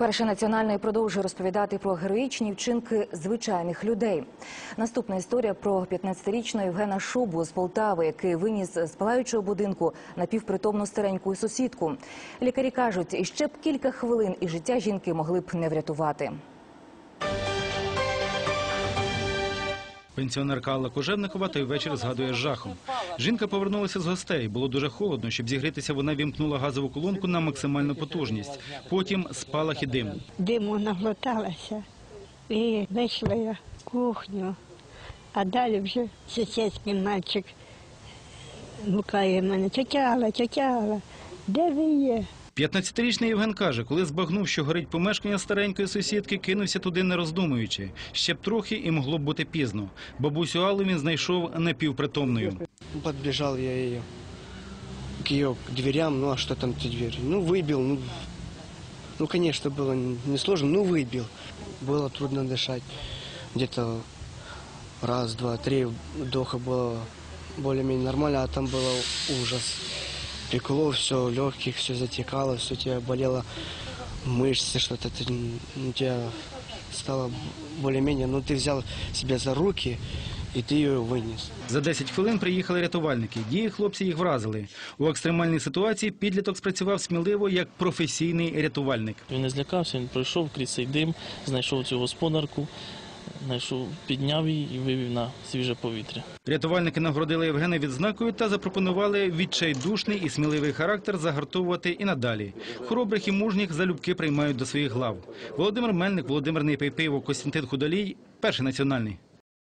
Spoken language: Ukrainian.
Перший національний продовжує розповідати про героїчні вчинки звичайних людей. Наступна історія про 15-річного Євгена Шубу з Полтави, який виніс з палаючого будинку напівпритомну стареньку сусідку. Лікарі кажуть, іще б кілька хвилин і життя жінки могли б не врятувати. Пенсіонерка Алла Кожевникова той вечір згадує з жахом. Жінка повернулася з гостей. Було дуже холодно. Щоб зігрітися, вона вімкнула газову колонку на максимальну потужність. Потім спалах і дим. диму наглоталася і вийшла я в кухню, а далі вже сусідський мальчик гукає мене, тетя Алла, тетя Алла, де ви є? 15-річний Євген каже, коли збагнув, що горить помешкання старенької сусідки, кинувся туди не роздумуючи. Ще б трохи і могло б бути пізно. Бабусю Аллу він знайшов напівпритомною. Подбежал я ее к ее к дверям, ну а что там те двери? Ну, выбил, ну, ну, конечно, было несложно, ну, выбил. Было трудно дышать. Где-то раз, два, три вдоха было более-менее нормально, а там было ужас. Пекло все, легких, все затекало, все тебя болело, мышцы, что-то ну, у тебя стало более-менее, ну, ты взял себя за руки, и ты ее вынес. За 10 хвилин приїхали рятувальники. Дії хлопці їх вразили. У екстремальній ситуації підліток спрацював сміливо як професійний рятувальник. Він не злякався, він пройшов крізь цей дим, знайшов цю господарку, знайшов, підняв її і вивів на свіже повітря. Рятувальники нагородили Євгена відзнакою та запропонували відчайдушний і сміливий характер загартовувати і надалі. Хоробрих і мужніх залюбки приймають до своїх глав. Володимир Мельник, Володимир Нейпейпиво, Костянтин Худолій, перший національний.